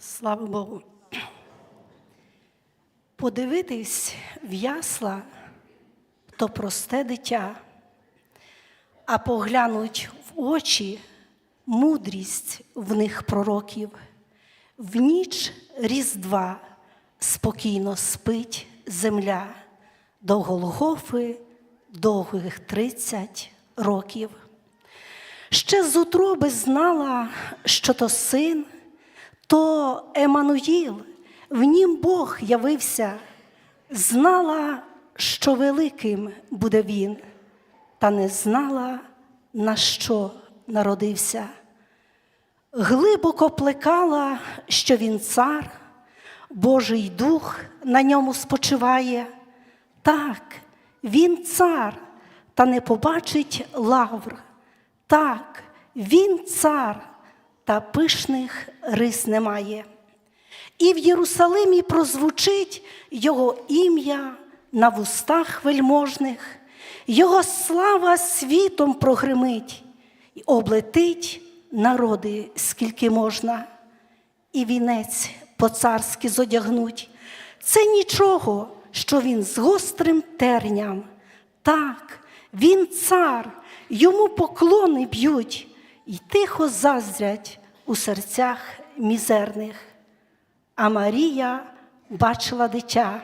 Слава Богу. Подивитись в ясла то просте дитя, а поглянуть в очі мудрість в них пророків. В ніч Різдва спокійно спить земля до Голгофи довгих тридцять років. Ще з утроби знала, що то син, то Еммануїл, в нім Бог явився, знала, що великим буде він, та не знала, на що народився. Глибоко плекала, що він цар, Божий дух на ньому спочиває. Так, він цар, та не побачить лавр. Так, він цар, та пишних рис немає. І в Єрусалимі прозвучить його ім'я на вустах вельможних, його слава світом прогримить і облетить народи, скільки можна, і вінець по-царськи зодягнуть. Це нічого, що він з гострим терням. Так, він цар, йому поклони б'ють і тихо заздрять у серцях мізерних. А Марія бачила дитя.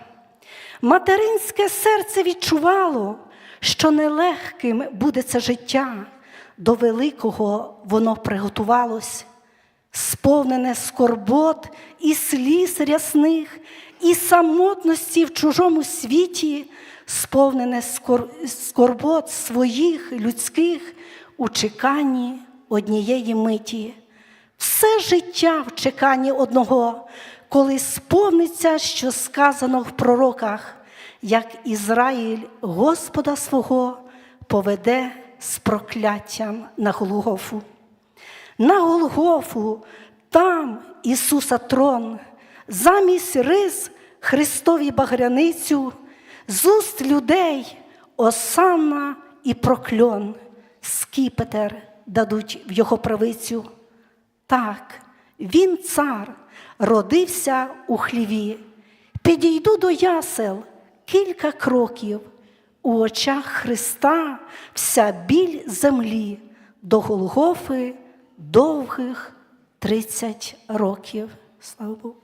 Материнське серце відчувало, що нелегким буде це життя, до великого воно приготувалось, сповнене скорбот і сліз рясних, і самотності в чужому світі, сповнене скорбот своїх людських у чеканні однієї миті. Все життя в чеканні одного, коли сповниться, що сказано в пророках, як Ізраїль Господа свого поведе з прокляттям на Голгофу. На Голгофу, там Ісуса трон, замість рис Христові багряницю, з уст людей осанна і прокльон, скіпетр дадуть в його правицю. Так, він цар, родився у хліві. Підійду до ясел кілька кроків. У очах Христа вся біль землі до Голгофи довгих тридцять років. Слава Богу.